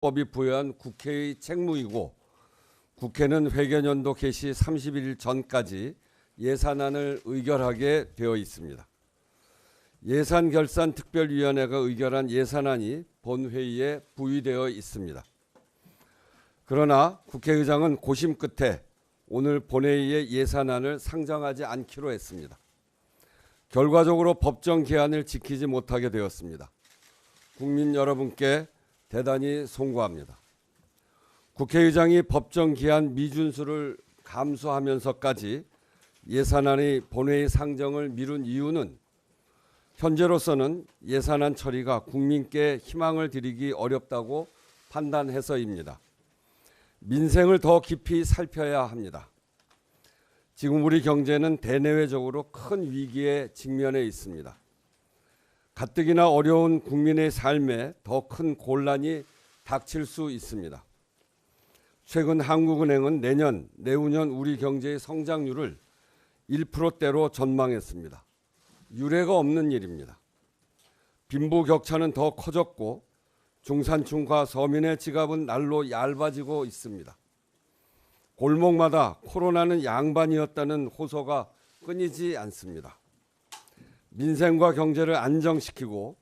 법이 부여한 국회의 책무이고 국회는 회계연도 개시 31일 전까지 예산안을 의결하게 되어 있습니다. 예산결산특별위원회가 의결한 예산안이 본회의에 부의되어 있습니다. 그러나 국회의장은 고심 끝에 오늘 본회의에 예산안을 상정하지 않기로 했습니다. 결과적으로 법정 기한을 지키지 못하게 되었습니다. 국민 여러분께 대단히 송구합니다. 국회의장이 법정 기한 미준수를 감수하면서까지 예산안의 본회의 상정을 미룬 이유는 현재로서는 예산안 처리가 국민께 희망을 드리기 어렵다고 판단해서입니다. 민생을 더 깊이 살펴야 합니다. 지금 우리 경제는 대내외적으로 큰 위기에 직면해 있습니다. 가뜩이나 어려운 국민의 삶에 더 큰 곤란이 닥칠 수 있습니다. 최근 한국은행은 내년, 내후년 우리 경제의 성장률을 1%대로 전망했습니다. 유례가 없는 일입니다. 빈부 격차는 더 커졌고 중산층과 서민의 지갑은 날로 얇아지고 있습니다. 골목마다 코로나는 양반이었다는 호소가 끊이지 않습니다. 민생과 경제를 안정시키고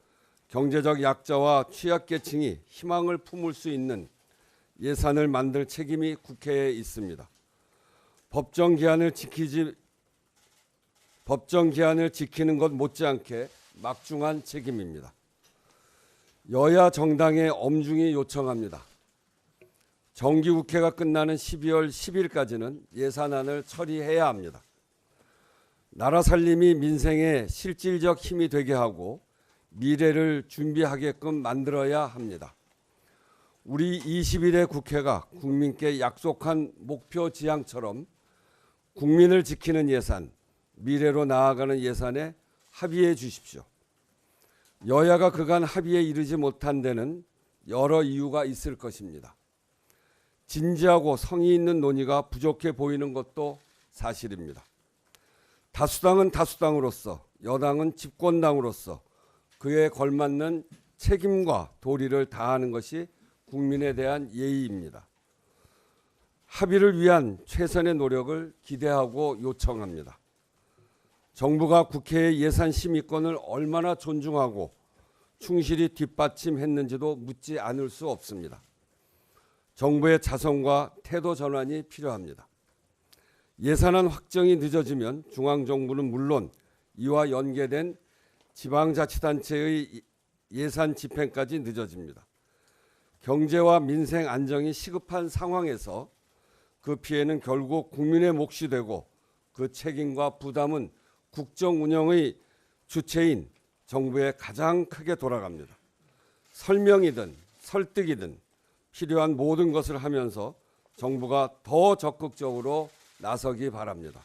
경제적 약자와 취약계층이 희망을 품을 수 있는 예산을 만들 책임이 국회에 있습니다. 법정 기한을 지키지 법정 기한을 지키는 것 못지않게 막중한 책임입니다. 여야 정당에 엄중히 요청합니다. 정기국회가 끝나는 12월 10일까지는 예산안을 처리해야 합니다. 나라 살림이 민생에 실질적 힘이 되게 하고 미래를 준비하게끔 만들어야 합니다. 우리 20일의 국회가 국민께 약속한 목표 지향처럼 국민을 지키는 예산, 미래로 나아가는 예산에 합의해 주십시오. 여야가 그간 합의에 이르지 못한 데는 여러 이유가 있을 것입니다. 진지하고 성의 있는 논의가 부족해 보이는 것도 사실입니다. 다수당은 다수당으로서 여당은 집권당으로서 그에 걸맞는 책임과 도리를 다하는 것이 국민에 대한 예의입니다. 합의를 위한 최선의 노력을 기대하고 요청합니다. 정부가 국회의 예산 심의권을 얼마나 존중하고 충실히 뒷받침했는지도 묻지 않을 수 없습니다. 정부의 자성과 태도 전환이 필요합니다. 예산안 확정이 늦어지면 중앙정부는 물론 이와 연계된 지방자치단체의 예산 집행까지 늦어집니다. 경제와 민생 안정이 시급한 상황에서 그 피해는 결국 국민의 몫이 되고 그 책임과 부담은 국정 운영의 주체인 정부에 가장 크게 돌아갑니다. 설명이든 설득이든 필요한 모든 것을 하면서 정부가 더 적극적으로 나서기 바랍니다.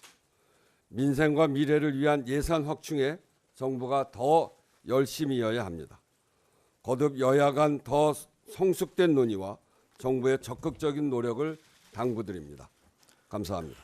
민생과 미래를 위한 예산 확충에 정부가 더 열심히여야 합니다. 거듭 여야 간 더 성숙된 논의와 정부의 적극적인 노력을 당부드립니다. 감사합니다.